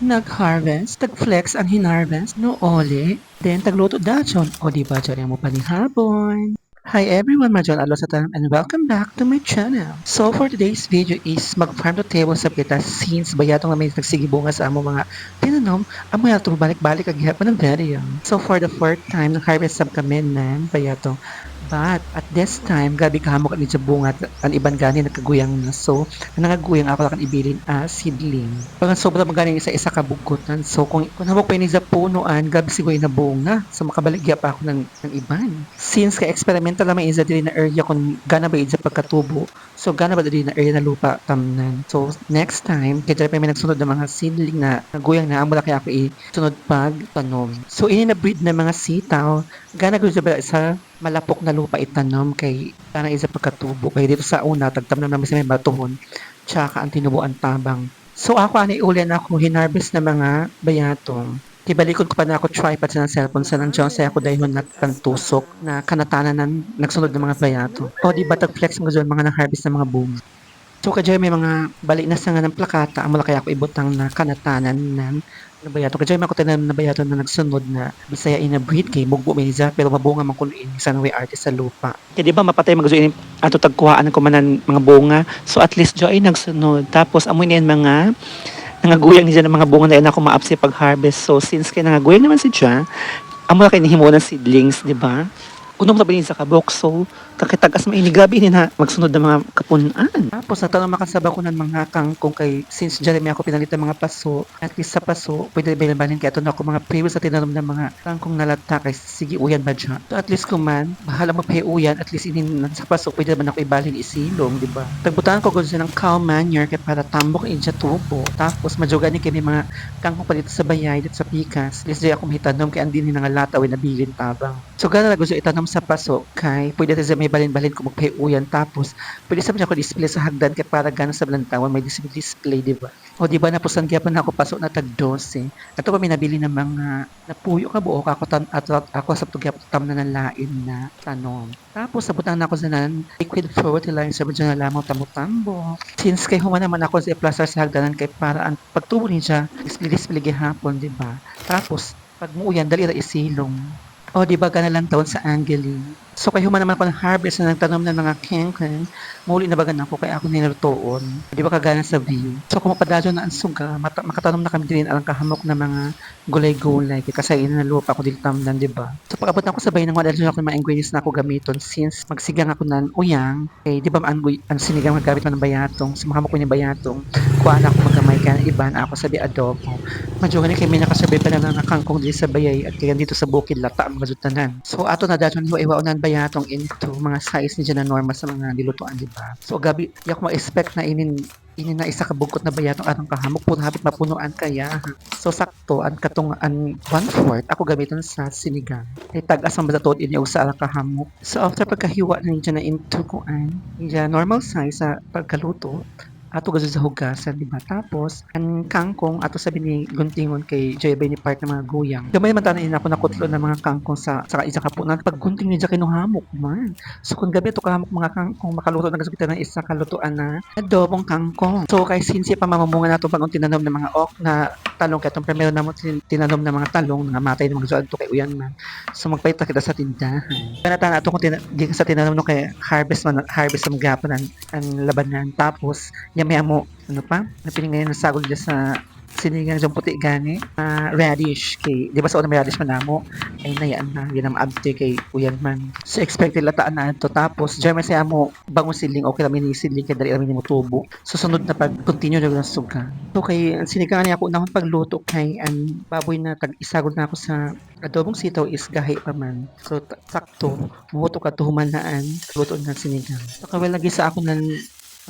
nag-harvest, tag-flex ang hinarvest, no ole, then tagluto dachon. O di ba, dyan mo pa hapon. Hi everyone, Majon Alosatam and welcome back to my channel. So for today's video is mag-farm to table sa kita since bayatong na may nagsigibunga sa amo mga tinanom, amo itong balik-balik ang gihapon ng video. So for the fourth time, nag-harvest sab kami ng bayatong But at this time, gabi kahamok ni bunga at ang iban gani nagkaguyang na. So, ang nagaguyang ako lang ibilin as seedling. Pag sobra magaling isa-isa kabugutan. So, kung, kung hamok pa ni sa punuan, gabi sigoy na bunga. So, makabaligya pa ako ng, ng iban. Since ka experimental naman isa din na area kung gana ba isa pagkatubo. So, gana ba din na area na lupa tamnan. So, next time, kaya pa may nagsunod ng mga seedling na naguyang na, amo kaya ako isunod pag tanom. So, ini na breed ng mga sitaw. Gana ko sa sa malapok na lupa itanom kay kana isa pagkatubo kay dito sa una tagtam na namin sa may batuhon tsaka ang tinubuan tabang so ako ani uli na ako hinarvest na mga bayatong Tibalikod ko pa na ako tripod sa cellphone sa nang Diyos ako dahil nagtantusok na kanatanan ng nagsunod ng mga bayato. O di ba tag-flex mo dyan mga nang-harvest ng mga boom. So kadyo may mga balik na sa nga ng plakata ang kaya ako ibutang na kanatanan ng nabayato. Kadyo may ako tanan na nabayato na nagsunod na Bisaya ina breed kay mugbo minisa pero mabunga man kuno ini sa way artist sa lupa. Kaya di ba mapatay magzo ini ato tagkuhaan ko manan mga bunga. So at least jo ay nagsunod. Tapos amoy niyan mga nangaguyang ni ng mga bunga na yun ako maapsi pag harvest. So since kay nangaguyang naman si Dja, amo kay nihimo ng seedlings, di ba? Unong na sa kabok, so kakitagas mo ini gabi ni na magsunod ng mga kapunan. Tapos sa tanong makasaba ko ng mga kangkong kay since Jeremy ako pinalitan mga paso, at least sa paso, pwede ba balin kaya ito na ako mga previous sa tinanom ng mga kangkong nalata kay sige uyan ba dyan. So at least kuman, bahala mo uyan, at least inin sa paso, pwede ba ako ibalin isilong, di ba? Tagbutan ko gusto ng cow manure kay para tambok inja tubo. Tapos majugan ni kami mga kangkong palit sa bayay dito sa pikas. At least di ako mahitanom kay andin ni nga lata na bilin tabang. So gana gusto itanom sa paso kay pwede sa may balin-balin ko magpayuyan tapos pwede sa ako display sa hagdan kay para gana sa balantawan may display, di ba? O di ba napusan kaya pa na ako pasok na tag 12. Ato pa minabili ng mga napuyo ka buo ako tan at ako sa tugya tam na lain na tanom. Tapos sabutan na ako sa nan liquid fertilizer sa na lamang tamo-tambo. Since kay human naman ako sa plaza sa hagdanan kay para ang pagtubo niya display display gihapon di ba? Tapos pag muuyan dali ra isilong o, di ba lang taon sa Angeline? So, kayo man naman ako ng harvest na nagtanom ng mga kengkeng, muli na bagan ako kaya ako ninutuon. Di ba kagana sa view? So, kung mapadadyo na ang suga, mata- makatanom na kami din ang kahamok na mga gulay-gulay. Kasi ina na lupa ko dito tamdan, di ba? So, pag-abot ako sa bayan ng mga ako ng mga ingredients na ako gamiton since magsigang ako ng uyang, eh, di ba ang, ang sinigang magamit man ng bayatong, so mahamok ko yung bayatong, kuha na ako magamay ka iban ako sabi adobo. Medyo ganun kami nakasabay pa na ng kangkong dito sa bayay at kaya dito sa bukid lata ang mazutanan. So, ato na dato niyo iwaunan bayatong into mga size ni na normal sa mga nilutuan, di ba? So, gabi, yak ma-expect na inin ini na isa kabugkot na bayatong atong kahamok po hapit mapunuan kaya so sakto an katong an one fourth ako gamiton sa sinigang ay tag-asang batatod ini usa ang kahamok so after pagkahiwa na niya na into ko an normal size sa pagkaluto ato gaso sa hugasan, di ba? Tapos, ang kangkong, ato sabi ni Guntingon kay Joy Bay ni part ng mga guyang. Gamay man tanan ako nakutlo ng mga kangkong sa sa isa kapunan. Pag gunting niya kinuhamok man. So, kung gabi to kahamok mga kangkong, makaluto na gasupita ng isa kalutuan na adobong kangkong. So, kay since pa mamamunga nato pag tinanom ng mga ok na talong kay itong primero na mo tinanom ng mga talong nga matay ng mga suad to kay uyan man. So, magpayta kita sa tindahan. Kanata na ato kung tina, sa tinanom no kay harvest man harvest sa mga ang, ang labanan. Tapos, Yamaya mo, ano pa? Napiling ngayon ng sagol dyan sa sinigang dyan puti gani. Uh, radish kay, di ba sa unang radish manamo? Ay nayaan na, yun ang abte kay uyan man. So expected lataan na ito. Tapos, dyan may saya mo, bango siling, okay lang ni siling, kaya dali mo tubo. Susunod na pag continue na ng suga. So kay, ang sinigang niya ako unang pagluto kay, ang baboy na tag isagol na ako sa adobong sitaw is gahi pa man. So, sakto, muhuto ka tuhuman naan, luto ng sinigang. So, kawal lagi sa ako ng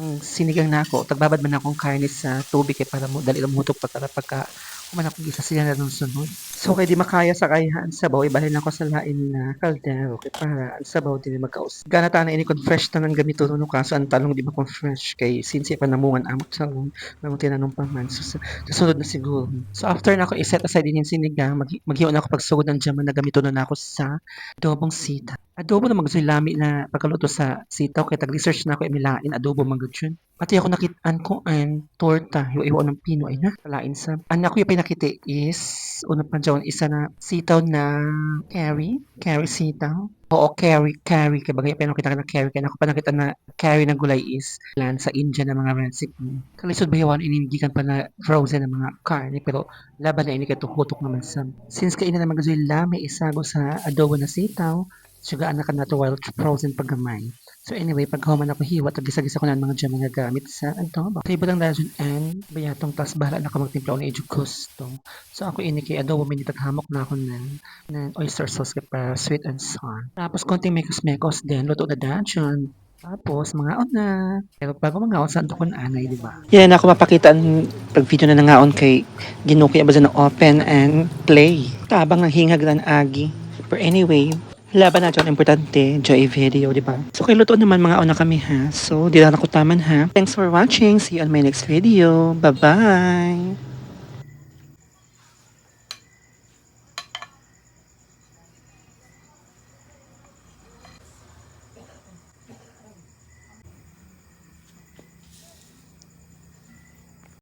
ang sinigang na ako, tagbabad man akong karne sa tubig kay para mo dali lang mutok pa para pagka kumanak isa sila na nung sunod. So kay di makaya sa kayahan sabaw, ibalhin ako sa lain na kaldero kay para ang sabaw din magkaus. Gana ta na ini kon fresh tanan gamito no kaso ang talong di ba kon fresh kay since pa namungan amot sa nang tinanong pa man. So, sunod na siguro. So after na ako i-set aside din yung sinigang, mag maghiyon ako pagsugod ng jaman na gamito na ako sa adobong sita. Adobo na magsulami na pagkaluto sa sitaw kay tag-research na ako imilain adobo magud Pati ako nakitaan ko an torta, yung iwan ng Pinoy na. Kalain sa. Ang ako yung pinakita is, una pa dyan, isa na sitaw na curry. Curry sitaw. Oo, curry, curry. Kaya bagay pa nakita ka na curry. Kaya ako pa nakita na curry na gulay is lan sa India na mga recipe. Kalisod ba yawan, inindigan pa na frozen na mga karne. Pero laban na ini katuhutok naman sa. Since kaina naman gazoy lami isago sa adobo na sitaw, Suga anak ka na to while frozen paggamay. So anyway, pag human ako hiwat, at gisa-gisa ko na ang mga dyan mga gamit sa ano ba? Table ang dajon and bayatong tas bahala na ka magtimpla o na gusto. So ako ini kay adobo minitaghamok na ako ng, ng oyster sauce para sweet and sour. Tapos konting mekos-mekos din, luto na dajon. Tapos, mga on na. Pero bago mga on, saan ko na anay, di ba? Yan, ako mapakita ang pag-video na nangaon kay Ginuki Abaza na open and play. Tabang ang hingag lang agi. But anyway, laban na dyan, importante, joy video, di ba? So, kay naman mga una kami ha. So, di na ako taman ha. Thanks for watching. See you on my next video. Bye-bye!